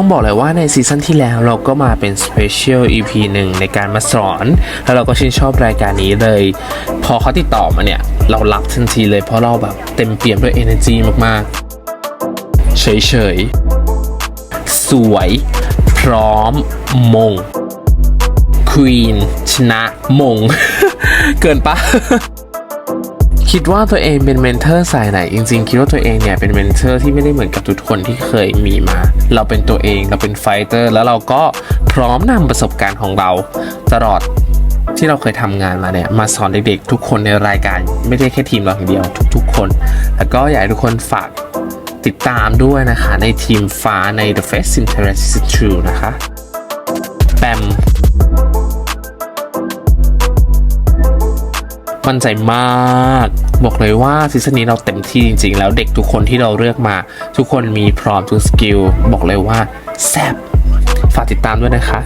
ต้องบอกเลยว่าในซีซั่นที่แล้วเราก็มาเป็น Special EP หนึ่งในการมาสอน แล้วเราก็ชื่นชอบรายการนี้เลย พอเขาติดต่อมาเนี่ย เรารับทันทีเลยเพราะเราแบบเต็มเปี่ยมด้วย energy มากๆ เฉยๆ สวย พร้อม มง Queen ชนะ มง เกินปะ คิดว่าตัวเองเป็นเมนเทอร์สายไหน จริงๆ คิดว่าตัวเองเนี่ยเป็นเมนเทอร์ที่ไม่ได้เหมือนกับทุกคนที่เคยมีมา เราเป็นตัวเองเราเป็นไฟเตอร์แล้วเราก็พร้อมนำประสบการณ์ของเรา ตลอดที่เราเคยทำงานมาเนี่ยมาสอนเด็กๆ ทุกคนในรายการไม่ได้แค่ทีมเราอย่างเดียวทุกๆ คน แล้วก็อยากให้ทุกคนฝากติดตามด้วยนะคะ ในทีมฟ้าใน The Face Interest is True นะคะแปม มั่นใจมาก บอกเลยว่าซีซั่นนี้เราเต็มที่จริง ๆ แล้วเด็กทุกคนที่เราเลือกมา ทุกคนมีพร้อมทุกสกิลบอกเลยว่าแซ่บฝากติดตามด้วยนะคะ